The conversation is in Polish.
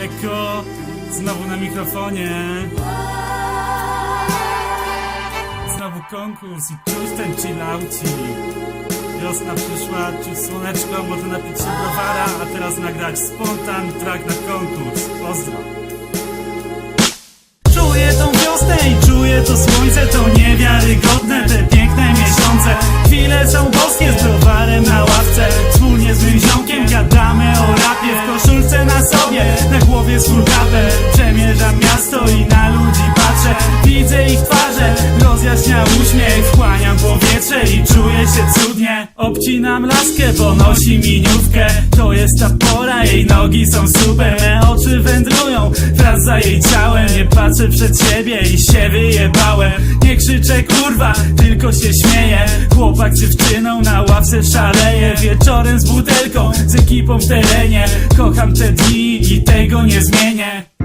Eko, znowu na mikrofonie. Znowu konkurs i czuć ten chillauci. Wiosna przyszła, czuć słoneczko, może napić się browara, a teraz nagrać spontan track na konkurs. Pozdro. Czuję tą wiosnę i czuję to słońce, to niewiarygodne, z kulkawem, przemierzam miasto i na ludzi patrzę. Widzę ich twarze, rozjaśnia uśmiech, wchłaniam powietrze i czuję się Obcinam laskę, bo nosi miniówkę, to jest ta pora, jej nogi są super, me oczy wędrują wraz za jej ciałem. Nie patrzę przed siebie i się wyjebałem. Nie krzyczę kurwa, tylko się śmieję. Chłopak dziewczyną na ławce szaleje. Wieczorem z butelką, z ekipą w terenie. Kocham te dni i tego nie zmienię.